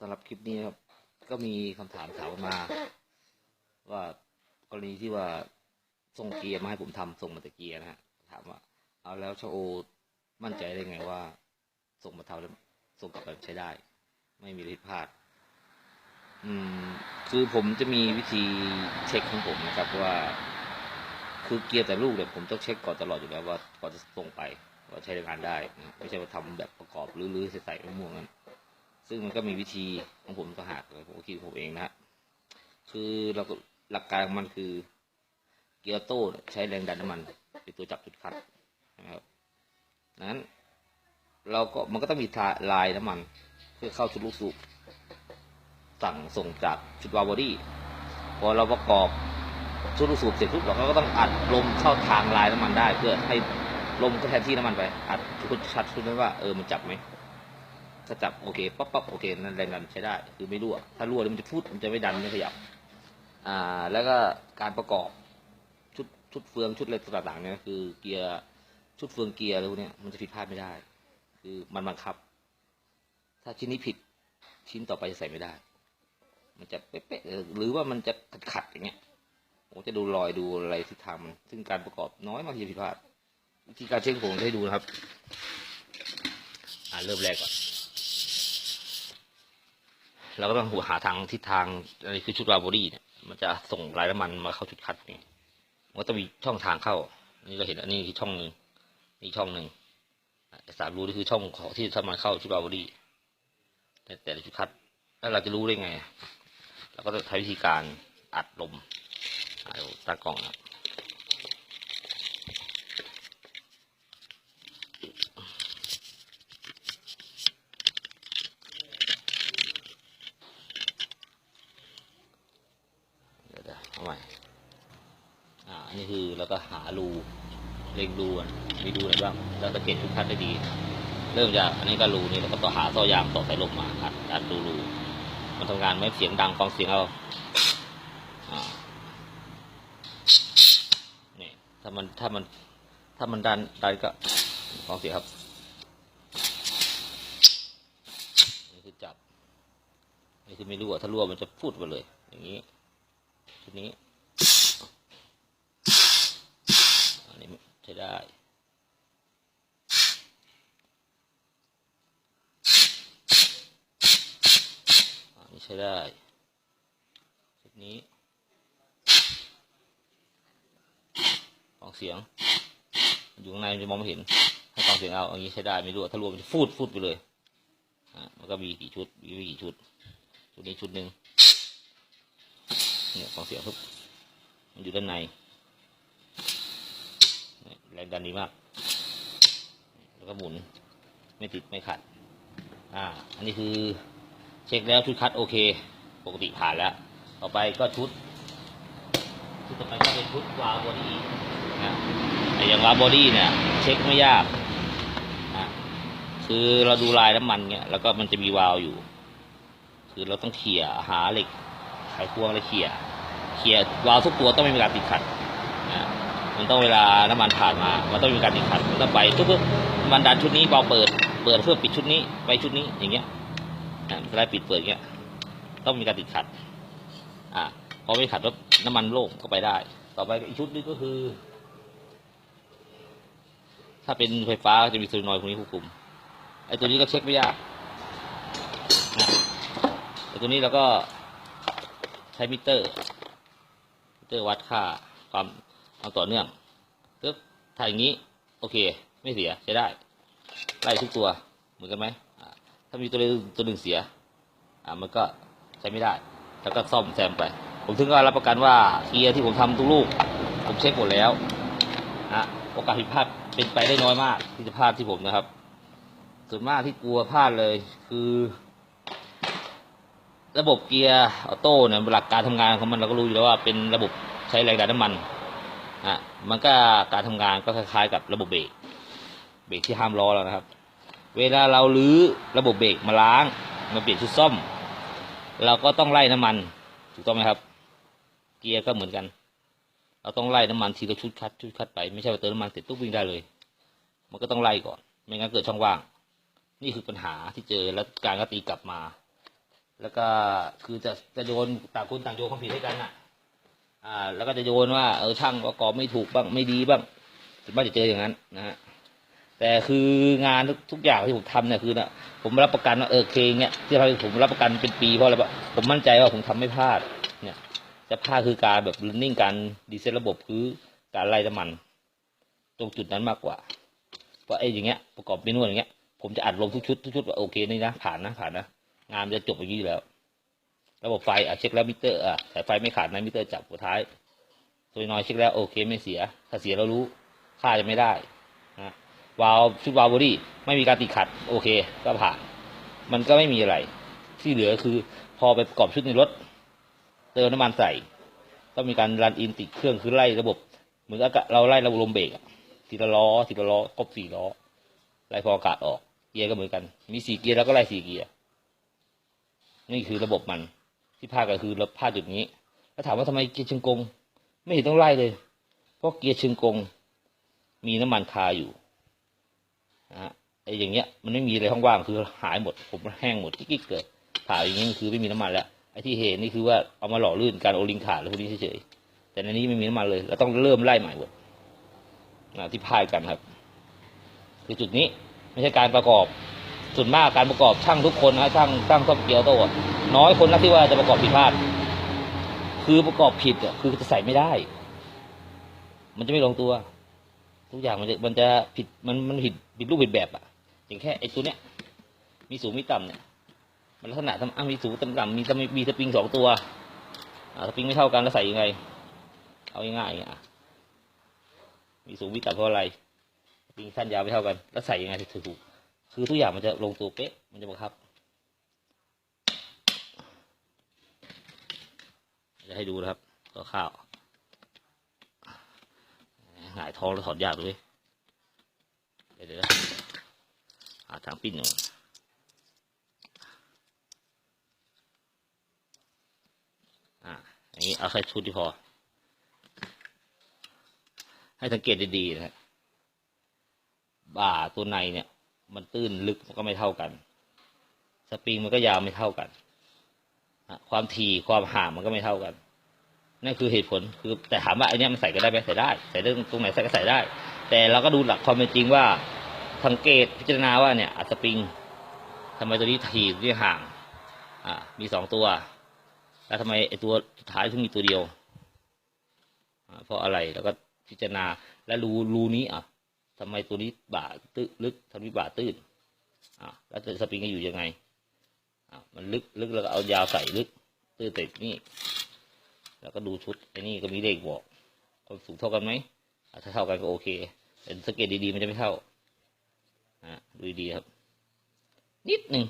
สำหรับคลิปนี้ครับ ก็มีคำถามถามมา ว่ากรณีที่ว่าส่งเกียร์มาให้ผมทำส่งมาแต่เกียร์นะฮะถามว่า เอาแล้วชาโอมั่นใจได้ไงว่า ส่งมาทำแล้วส่งกลับมาใช้ได้ ไม่มีผิดพลาด อืม คือผมจะมีวิธีเช็คของผมนะครับว่า คือเกียร์แต่ลูกเนี่ยผมต้องเช็คก่อนตลอดอยู่แล้วว่าก่อนจะส่งไปว่าใช้งานได้ ไม่ใช่ว่าทำแบบประกอบลื้อๆใส่ๆม่ม่วงนั้น ซึ่งมันก็มีวิธีของผมต่างหากเลยผมก็คิดผมเองนะฮะคือเราก็หลักการของมันคือเกียร์โต้ใช้แรงดันน้ำมันเป็นตัวจับจุดคัดนะครับนั้น เราก็มันก็ต้องมีทาลายน้ำมัน เพื่อเข้าชุดลูกสูบสั่งส่งจากชุดวาล์วบอดี้พอเราประกอบชุดลูกสูบเสร็จปุ๊บเราก็ต้องอัดลมเข้าทางลายน้ำมันได้ เพื่อให้ลมก็แทนที่น้ำมันไป อัดชุดชัดชุดนั้นว่าเออมันจับไหม ถ้าจับโอเคปั๊บปั๊บโอเคนั่นแรงดันใช้ได้ คือไม่รั่ว ถ้ารั่วแล้วมันจะพูดมันจะไม่ดันไม่ขยับ อ่า แล้วก็การประกอบชุดชุดเฟืองชุดอะไรต่างๆเนี่ยคือเกียร์ชุดเฟืองเกียร์อะไรพวกนี้มันจะผิดพลาดไม่ได้ คือมันบังคับ ถ้าชิ้นนี้ผิดชิ้นต่อไปจะใส่ไม่ได้ มันจะเป๊ะๆหรือว่ามันจะขัดๆอย่างเงี้ยผมจะดูรอยดูอะไรที่ทำซึ่งการประกอบน้อยมากที่จะผิดพลาดวิธีการเช็คผมให้ดูนะครับ อ่าเริ่มแรกก่อน เราก็ต้องหาทางทิศทางอันนี้คือชุดวาบอดี้เนี่ยมันจะส่งลายน้ำมันมาเข้าชุดคัดนี่มันก็ต้องมีช่องทางเข้าอันนี้เราเห็นอันนี้คือช่องหนึ่งนี่ช่องหนึ่งสามรูนี่คือช่องของที่ทำมันเข้าชุดวาบอดี้แต่แต่ละชุดคัดแล้วเราจะรู้ได้ไงเราก็ต้องใช้วิธีการอัดลมเอาตากล้องนะครับเดี๋ยวเดี๋ยวเอาใหม่ อ่า อั นนี้คือแล้วก็หารูเล็งรูอะมีรูอะไรบ้างแล้วสังเกตทุกคัดได้ดี เริ่มจากอันนี้ก็รูนี่แล้วก็ต่อหาต่อยางต่อสายลมมาอัดอัดรูรูมันทำงานไม่เสียงดังฟังเสียงเอาอ่านี่ยถ้ามันถ้ามันถ้ามันดันดันก็ฟังเสียงครับนี่คือจับนี่คือไม่รั่วถ้ารั่วมันจะพูดไปเลย อย่างนี้ชุดนี้ อันนี้ ใช้ได้ อันนี้ใช้ได้ชุดนี้ฟังเสียง อยู่ข้างในจะมองไม่เห็น ให้ฟังเสียงเอาอย่างนี้ใช้ได้ไม่รู้ถ้ารวมจะฟูดฟูดไปเลยอะมันก็มีกี่ชุด มีกี่ชุด ชุดนี้ชุดหนึ่งเนี่ยฟังเสียงปุ๊บมันอยู่ด้านใน แรงดันดีมาก แล้วก็หมุนไม่ติดไม่ขัด อ่า อันนี้คือเช็คแล้วชุดคัดโอเค ปกติผ่านแล้ว ต่อไปก็ชุด ชุดต่อไปก็เป็นชุดวาล์วบอดี้นะไอ้อย่างวาล์วบอดี้เนี่ย เช็คไม่ยากนะคือเราดูลายน้ำมันเนี่ยแล้วก็มันจะมีวาล์วอยู่ คือเราต้องเขี่ยหาเหล็กไขควงแล้วเขี่ยเขี่ยวาล์วทุกตัวต้องไม่มีการติดขัด มันต้องเวลาน้ำมันผ่านมา มันต้องมีการติดขัดมันต้องไปทุกๆมันดันชุดนี้เบาเปิด เปิดเพื่อปิดชุดนี้ ไปชุดนี้อย่างเงี้ยนะไลด์ปิดเปิดอย่างเงี้ย ต้องมีการติดขัด อ่าพอไม่ขัดรถน้ำมันโล่งก็ไปได้ ต่อไปอีกชุดนึงก็คือ ถ้าเป็นไฟฟ้าจะมีโซลินอยด์พวกนี้ควบคุมไอ้ตัวนี้ก็เช็คไม่ยากนะไอ้ตัวนี้เราก็ใช้มิเตอร์มิเตอร์วัดค่าความ ควาต่อเนื่องปึ๊บถ้าอย่างนี้ โอเค ไม่เสียใช้ได้ ไล่ทุกตัว เหมือนกันไหม ถ้ามีตัวใดตัวหนึ่งเสีย อ่า มันก็ใช้ไม่ได้ แล้วก็ซ่อมแซมไป ผมถึงก็รับประกันว่าเกียร์ที่ผมทำทุกลูก ผมเช็คหมดแล้วนะโอกาสผิดพลาดเป็นไปได้น้อยมาก ที่จะพลาดที่ผมนะครับ ส่วนมากที่กลัวพลาดเลยคือ ระบบเกียร์ออโต้เนี่ยหลักการทำงานของมันเราก็รู้อยู่แล้วว่าเป็นระบบใช้แรงดันน้ำมัน อะมันก็การทำงานก็คล้ายๆ กับระบบเบรกเบรกที่ห้ามล้อแล้วนะครับ เวลาเราลื้อระบบเบรกมาล้างมาเปลี่ยนชุดซ่อม เราก็ต้องไล่น้ำมันถูกต้องไหมครับ เกียร์ก็เหมือนกัน เราต้องไล่น้ำมันทีละชุดคัดชุดคัดไปไม่ใช่ว่าเติมน้ำมันเสร็จตุ๊บวิ่งได้เลย มันก็ต้องไล่ก่อน ไม่งั้นเกิดช่องว่าง นี่คือปัญหาที่เจอแล้วการก็ตีกลับมา แล้วก็คือจะจะโยนต่างคนต่างโยนความผิดให้กันอะ อ่า แล้วก็จะโยนว่าเออช่างประกอบไม่ถูกบ้างไม่ดีบ้างส่วนมากจะเจออย่างนั้นนะฮะแต่คืองานทุกทุกอย่างที่ผมทำเนี่ยคือนะผมรับประกันว่าเออเคงเนี่ยที่ผมรับประกันเป็นปีเพราะอะไรปะผมมั่นใจว่าผมทำไม่พลาด เนี่ย จะพลาดคือการแบบ running การดีเซลระบบคือการไล่น้ำมัน ตรงจุดนั้นมากกว่าเพราะไอ้อย่างเงี้ยประกอบเมนูอย่างเงี้ยผมจะอัดลงทุกชุดทุกชุดว่าโอเคนี่นะผ่านนะผ่านนะงานมันจะจบอย่างนี้อยู่แล้ว ระบบไฟอะเช็คแล้วมิเตอร์อะสายไฟไม่ขาดนะมิเตอร์จับหัวท้ายตัวน้อยเช็คแล้วโอเคไม่เสีย ถ้าเสียเรารู้ค่าจะไม่ได้นะวาล์วชุดวาล์วบอดี้ไม่มีการติดขัด โอเค ก็ผ่านมันก็ไม่มีอะไร ที่เหลือคือพอไปประกอบชุดในรถ เติมน้ำมันใส่ ต้องมีการรันอินติดเครื่องคือไล่ระบบ เหมือนกับเราไล่ระบบลมเบรกทีละล้อทีละล้อครบสี่ล้อไล่พออากาศออกเกียร์ก็เหมือนกัน มีสี่เกียร์แล้วก็ไล่สี่เกียร์นี่คือระบบมัน ที่พลาดก็คือเราพลาดจุดนี้ แล้วถามว่าทำไมเกียร์เชิงกง ไม่เห็นต้องไล่เลย เพราะเกียร์เชิงกง มีน้ำมันคาอยู่นะฮะไอ้อย่างเงี้ยมันไม่มีอะไรห้องว่างคือหายหมด ผมแห้งหมดกิ๊กเกิดผ่ายอย่างเงี้ยคือไม่มีน้ำมันแล้วไอ้ที่เห็นนี่คือว่าเอามาหล่อลื่นการโอลิงขาดแล้วพวกนี้เฉยๆแต่ในนี้ไม่มีน้ำมันเลยเราต้องเริ่มไล่ใหม่หมดนะที่พาดกันครับ คือจุดนี้ไม่ใช่การประกอบส่วนมากการประกอบช่างทุกคนนะช่างช่างซ่อมเกียร์ออโต้ น้อยคนนะที่ว่าจะประกอบผิดพลาด คือประกอบผิดอะคือจะใส่ไม่ได้ มันจะไม่ลงตัว ทุกอย่างมันจะมันจะผิดมันมันผิดผิดรูปผิดแบบอะอย่างแค่ไอ้ตัวเนี้ย มีสูงมีต่ำเนี่ย มันลักษณะทำอะมีสูงต่ำๆมีสมิมีสปริงสองตัวอ่าสปริงไม่เท่ากันแล้วใส่ยังไง เอาง่ายๆอะมีสูงมีต่ำเพราะอะไรสปริงสั้นยาวไม่เท่ากัน แล้วใส่ยังไงถึงถูกคือทุกอย่างมันจะลงตัวเป๊ะมันจะบังคับ จะ ให้ดูนะครับก็ข้าวหงายท้องแล้วถอดยากด้วยเดี๋ยวเดี๋ยวนะหาทางปิ้นหน่อยอะอย่างนี้เอาแค่ชุดที่พอ ให้สังเกตดีๆนะครับบ่าตัวในเนี่ย มันตื้นลึกมันก็ไม่เท่ากัน สปริงมันก็ยาวไม่เท่ากัน ความถี่ความห่างมันก็ไม่เท่ากัน นั่นคือเหตุผลคือแต่ถามว่าไอเนี้ยมันใส่กันได้ไหมใส่ได้ใส่ได้ตรงไหนใส่ก็ใส่ได้ แต่เราก็ดูหลักความเป็นจริงว่าสังเกตพิจารณาว่าเนี่ยอัดสปริงทำไมตัวนี้ถี่ตัวนี้ห่างอ่ามีสองตัว แล้วทำไมไอตัวสุดท้ายถึงมีตัวเดียวอ่าเพราะอะไรแล้วก็พิจารณาและรูรูนี้อะทำไมตัวนี้บ่าตื้ลึกทำนี้บ่าตื้นอ่าแล้วสปริงจะอยู่ยังไงอ่ามันลึกลึกแล้วก็เอายาวใส่ลึกตื้นติดนี่ แล้วก็ดูชุดไอ้นี่ก็มีเลขบอกความสูงเท่ากันไหมถ้าเท่ากันก็โอเคแต่สังเกตดีๆมันจะไม่เท่าอ่าดูดีครับ นิดหนึ่ง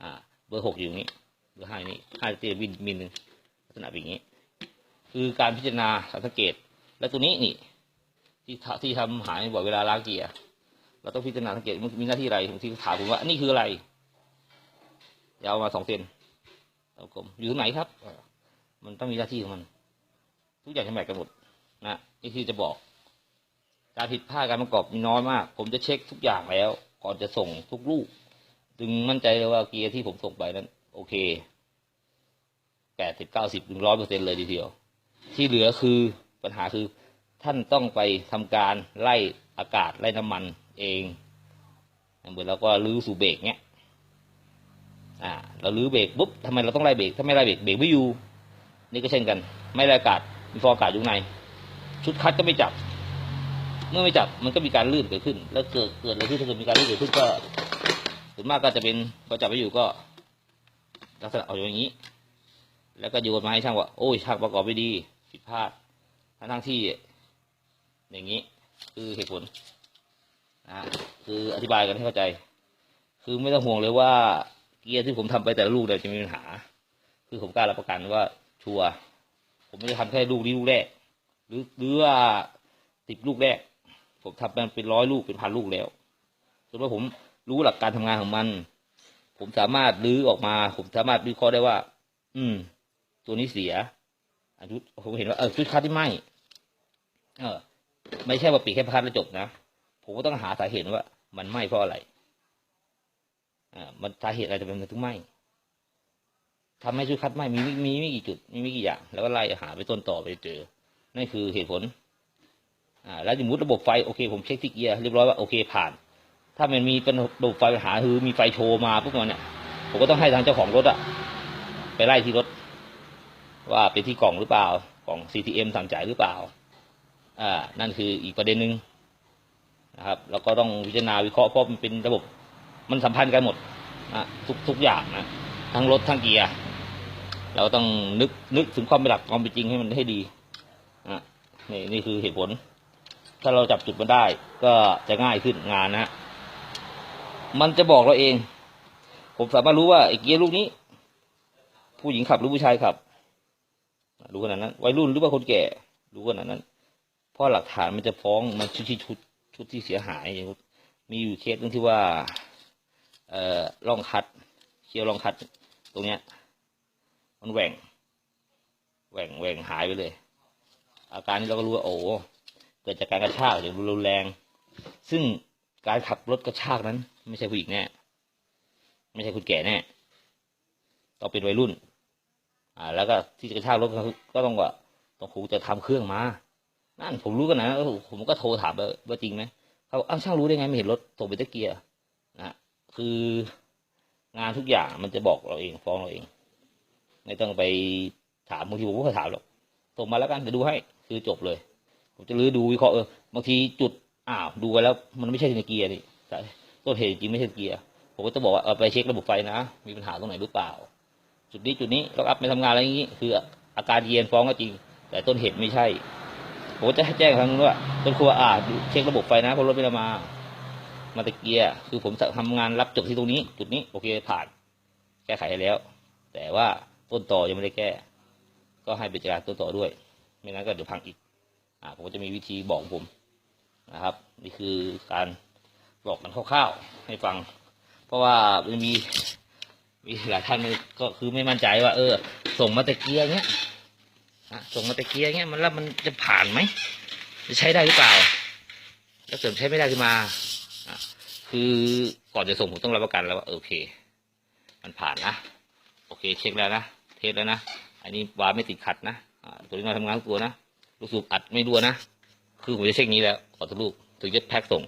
อ่า เบอร์หกอยู่นี้เบอร์ห้ายู่นี้ห้าจะตีบินมินหนึ่งลักษณะเป็นอย่างนี้ คือการพิจารณาสังเกต และตัวนี้นี่ที่ที่ทำหายบ่อยเวลาล้างเกียร์เราต้องพิจารณาสังเกตมันมีหน้าที่อะไรบางทีถามผมว่าอันนี้คืออะไรยาวมาสองเซนเอากลมอยู่ตรงไหนครับ มันต้องมีหน้าที่ของมัน ทุกอย่างจะแมทกันหมดนะนี่คือจะบอก การผิดพลาดการประกอบมีน้อยมาก ผมจะเช็คทุกอย่างแล้ว ก่อนจะส่งทุกลูกจึงมั่นใจเลยว่าเกียร์ที่ผมส่งไปนั้น โอเคแปดสิบเก้าสิบถึงร้อยเปอร์เซ็นเลยทีเดียว ที่เหลือคือปัญหาคือท่านต้องไปทำการไล่อากาศไล่น้ำมันเองเหมือนเราก็ลื้อสู่เบรกเนี้ย อ่า เราลื้อเบรกปุ๊บทำไมเราต้องไล่เบรกถ้าไม่ไล่เบรกเบรกไม่อยู่ นี่ก็เช่นกัน ไม่ได้อากาศมีฟองอากาศอยู่ใน ชุดคัดก็ไม่จับ เมื่อไม่จับมันก็มีการลื่นเกิดขึ้น แล้วเกิดเกิดอะไรขึ้นถ้าเกิดมีการลื่นเกิดขึ้นก็ส่วนมากก็จะเป็นพอจับไม่อยู่ก็ลักษณะเอาอย่างนี้ แล้วก็โยนมาให้ช่างว่า โอ้ยช่างประกอบไม่ดีผิดพลาดทั้งทั้งที่ อย่างนี้ คือเหตุผลนะฮะคืออธิบายกันให้เข้าใจ คือไม่ต้องห่วงเลยว่าเกียร์ที่ผมทำไปแต่ละลูกเนี่ยจะมีปัญหา คือผมกล้ารับประกันว่า ชัวผมไม่ได้ทำแค่ลูกนี้ลูกแรก หรือหรือว่าสิบลูกแรก ผมทำมันเป็นร้อยลูกเป็นพันลูกแล้วจนว่าผมรู้หลักการทำงานของมัน ผมสามารถรื้อออกมา ผมสามารถวิเคราะห์ได้ว่า อืม ตัวนี้เสียอันชุดผมเห็นว่าเออชุดคัดที่ไหมเออ ไม่ใช่ว่าปีแค่พัดแล้วจบนะผมก็ต้องหาสาเหตุว่า มันไหมเพราะอะไรอ่ามันสาเหตุอะไรจะเป็นมันถึงไหม ทำให้ชุดคัดไม่มีมีไม่กี่จุดมีไม่กี่อย่างแล้วก็ไล่หาไปต้นต่อไปเจอนั่นคือเหตุผลอ่าแล้วสมมติระบบไฟโอเค ผมเช็คที่เกียร์เรียบร้อยว่าโอเคผ่าน ถ้ามันมีเป็นระบบไฟปัญหาคือมีไฟโชว์มาปุ๊บมันเนี่ยผมก็ต้องให้ทางเจ้าของรถอะไปไล่ที่รถ ว่าเป็นที่กล่องหรือเปล่ากล่อง CTM สั่งจ่ายหรือเปล่าอ่านั่นคืออีกประเด็นหนึ่งนะครับแล้วก็ต้องพิจารณาวิเคราะห์เพราะมันเป็นระบบมันสัมพันธ์กันหมดนะทุกทุกอย่างนะทั้งรถทั้งเกียร์ เราต้องนึกนึกถึงความเป็นหลักความเป็นจริงให้มันให้ดีอะนี่นี่คือเหตุผล ถ้าเราจับจุดมันได้ ก็จะง่ายขึ้นงานนะฮะมันจะบอกเราเอง ผมสามารถรู้ว่าไอ้เกียร์ลูกนี้ ผู้หญิงขับหรือผู้ชายขับรู้ขนาดนั้นวัยรุ่นหรือว่าคนแก่ รู้ขนาดนั้น เพราะหลักฐานมันจะฟ้องมันชุดที่ชุดชุดที่เสียหายอย่างมีอยู่เคสนึงที่ว่า เอ่อร่องคัดเคียวร่องคัด ตรงเนี้ย มันแหว่งแหว่งแหว่งหายไปเลย อาการนี้เราก็รู้ว่าโอ้เกิดจากการกระชากอย่างรุนแรง ซึ่งการขับรถกระชากนั้น ไม่ใช่ผู้หญิงแน่ไม่ใช่คุณแก่แน่ต้องเป็นวัยรุ่น อ่า แล้วก็ที่จะกระชากรถก็ต้องว่าต้องคงจะทำเครื่องมานั่นผมรู้กันนะผมก็โทรถามว่าจริงไหมเขาอ้าวช่างรู้ได้ไงไม่เห็นรถส่งไปตะเกียร์นะฮะคืองานทุกอย่างมันจะบอกเราเองฟ้องเราเอง ไม่ต้องไปถามบางทีผมก็ถามหรอกส่งมาแล้วกันเดี๋ยวดูให้คือจบเลย ผมจะรื้อดูวิเคราะห์เออบางทีจุดอ้าวดูไปแล้วมันไม่ใช่ในเกียร์นี่ต้นเหตุจริงไม่ใช่เกียร์ผมก็จะบอกว่าเออไปเช็คระบบไฟนะ มีปัญหาตรงไหนหรือเปล่า จุดนี้จุดนี้ล็อกอัพไม่ทำงานอะไรอย่างนี้ คืออาการเยียนฟ้องก็จริง แต่ต้นเหตุไม่ใช่ผมก็จะแจ้งทางนู้นว่าต้นครัวอ่าเช็คระบบไฟนะเพราะรถไม่ได้มา มาตะเกียร์คือผมทำงานรับจบที่ตรงนี้ จุดนี้โอเคผ่าน แก้ไขแล้ว แต่ว่า ต้นต่อยังไม่ได้แก้ ก็ให้ไปจัดการต้นต่อด้วย ไม่งั้นก็เดี๋ยวพังอีกอ่าผมก็จะมีวิธีบอกผมนะครับ นี่คือการบอกกันคร่าวๆให้ฟัง เพราะว่ามันมีมีหลายท่านก็คือไม่มั่นใจว่า เออ ส่งมาตะเกียร์เงี้ยส่งมาตะเกียร์เงี้ยมันแล้วมันจะผ่านไหมจะใช้ได้หรือเปล่าแล้วเสริมใช้ไม่ได้ขึ้นมาคือก่อนจะส่งผมต้องรับประกันแล้วว่าโอเค มันผ่านนะ เคเช็คแล้วนะ เทสแล้วนะ อันนี้วาไม่ติดขัดนะตัวนี้มาทำงานตัวนะ ลูกสูบอัดไม่รั่วนะ คือผมจะเช็คนี้แล้ว ขอทุกลูกถึงจะแพ็คส่ง